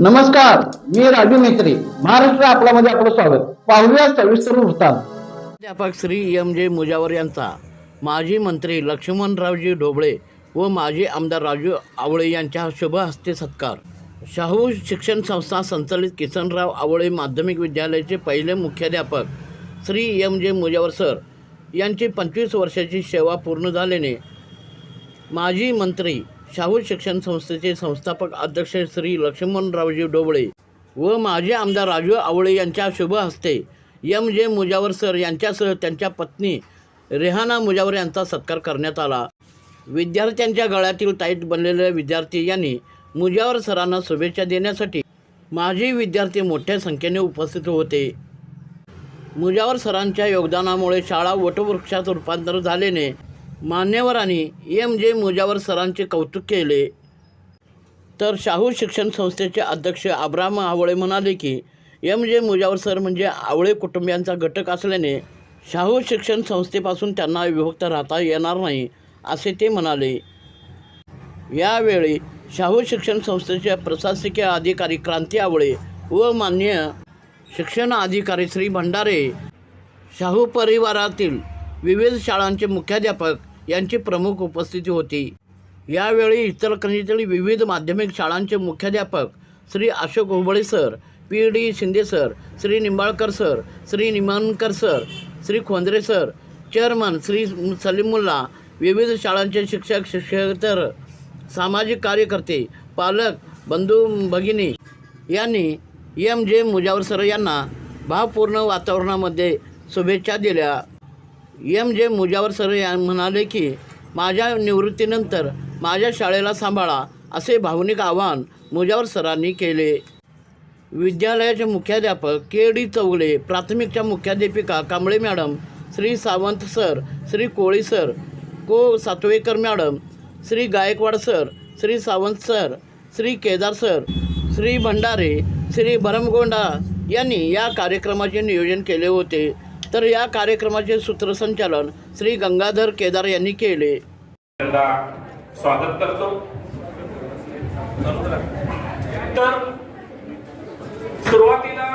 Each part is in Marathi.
नमस्कार मी राजू मेत्री महाराष्ट्र आपल्यामध्ये आपलं स्वागत. पाहूया सविस्तर वृत्तांत. प्राध्यापक श्री एम जे मुजावर यांचा माजी मंत्री लक्ष्मणरावजी ढोबळे व माजी आमदार राजू आवळे यांच्या शुभ हस्ते सत्कार. शाहू शिक्षण संस्था संचालित किसनराव आवळे माध्यमिक विद्यालयाचे पहिले मुख्याध्यापक श्री एम जे मुजावर सर यांची पंचवीस वर्षाची सेवा पूर्ण झाल्याने माजी मंत्री शाहू शिक्षण संस्थेचे संस्थापक अध्यक्ष श्री लक्ष्मणरावजी डोबळे व माजी आमदार राजू आवळे यांच्या शुभ हस्ते एम जे मुजावर सर यांच्यासह त्यांच्या पत्नी रेहाना मुजावर यांचा सत्कार करण्यात आला. विद्यार्थ्यांच्या गळ्यातील ताईत बनलेले विद्यार्थी यांनी मुजावर सरांना शुभेच्छा देण्यासाठी माजी विद्यार्थी मोठ्या संख्येने उपस्थित होते. मुजावर सरांच्या योगदानामुळे शाळा वटवृक्षात रूपांतर झाल्याने मान्यवरांनी एम जे मुजावर सरांचे कौतुक केले. तर शाहू शिक्षण संस्थेचे अध्यक्ष अब्राम आवळे म्हणाले की एम जे मुजावर सर म्हणजे आवळे कुटुंबियांचा घटक असल्याने शाहू शिक्षण संस्थेपासून त्यांना विभक्त राहता येणार नाही असे ते म्हणाले. यावेळी शाहू शिक्षण संस्थेचे प्रशासकीय अधिकारी क्रांती आवळे व मान्य शिक्षण अधिकारी श्री भंडारे शाहू परिवारातील विविध शाळांचे मुख्याध्यापक यांची प्रमुख उपस्थिती होती. यावेळी इचलकरंजीतील विविध माध्यमिक शाळांचे मुख्याध्यापक Shri Ashok Hoble sir P D Shinde sir Shri Nimbalkar sir Shri Nimankar sir Shri Khondre sir chairman Shri Salimulla विविध शाळांचे शिक्षक शिक्षकेतर सामाजिक कार्यकर्ते पालक बंधू भगिनी यांनी एम जे मुजावर सर यांना भावपूर्ण वातावरणामध्ये शुभेच्छा दिल्या. एम जे म्हणजे मुजावर सर या म्हणाले की माझ्या निवृत्तीनंतर माझ्या शाळेला सांभाळा असे भावनिक आवाहन मुजावर सरांनी केले. विद्यालयाचे मुख्याध्यापक के डी चौगले प्राथमिकच्या मुख्याध्यापिका Kamble madam Shri Sawant sir Shri Koli sir को Satavekar madam Shri Gaikwad sir Shri Sawant sir Shri Kedar sir Shri Bhandare Shri Bharamgonda यांनी या कार्यक्रमाचे नियोजन केले होते. तर या कार्यक्रमाचे सूत्रसंचालन श्री गंगाधर केदार यांनी केले. स्वागत करतो. तर सुरुवातीला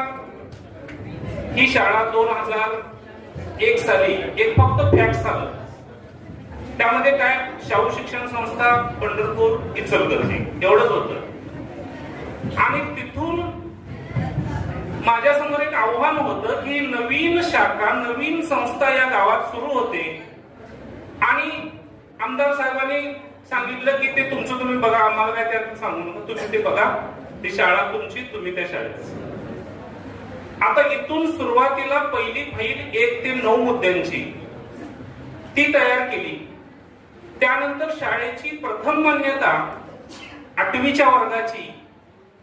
ही शाळा दोन हजार एक साली एक फक्त फॅक्ट झालं. त्यामध्ये काय शाहू शिक्षण संस्था पंढरपूर इचलकरंजी. एवढंच होतं. आणि तिथून माझ्यासमोर एक आव्हान होतं की नवीन शाखा नवीन संस्था या गावात सुरू होते. आणि आमदार साहेबांनी सांगितलं की ते तुमचं तुम्ही बघा आम्हाला काय त्यात सांगू नका. तुम्ही ते बघा. ती शाळा तुमची तुम्ही त्या शाळेत आता इथून सुरुवातीला पहिली फाईल एक ते नऊ मुद्द्यांची. ती तयार केली. त्यानंतर शाळेची प्रथम मान्यता आठवीच्या वर्गाची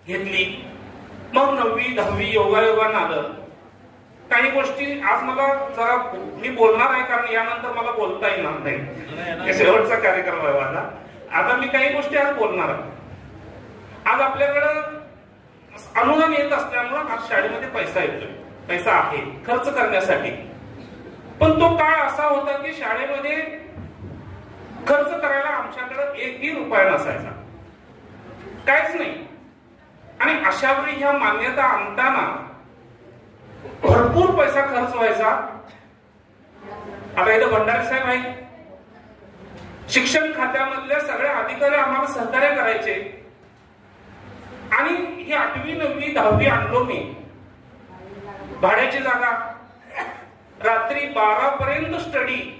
घेतली. मग नववी दहावी योगायोगानं आलं काही गोष्टी आज मला जरा मी बोलणार आहे कारण यानंतर मला बोलता येणार नाही. शेवटचा कार्यक्रम आहे माझा. आता मी काही गोष्टी आज बोलणार आहे. आज आपल्याकडं अनुदान येत असल्यामुळं आज शाळेमध्ये पैसा येतोय. पैसा आहे खर्च करण्यासाठी. पण तो काळ असा होता की शाळेमध्ये खर्च करायला आमच्याकडे एकही रुपया नसायचा. काहीच नाही. आणि अशा वेळी ह्या मान्यता आणताना भरपूर पैसा खर्च व्हायचा. आता इथं भंडारी साहेब आहे शिक्षण खात्यामधल्या सगळ्या अधिकारी आम्हाला सहकार्य करायचे. आणि ही आठवी नववी दहावी आणलो मी भाड्याची जागा. रात्री बारा पर्यंत स्टडी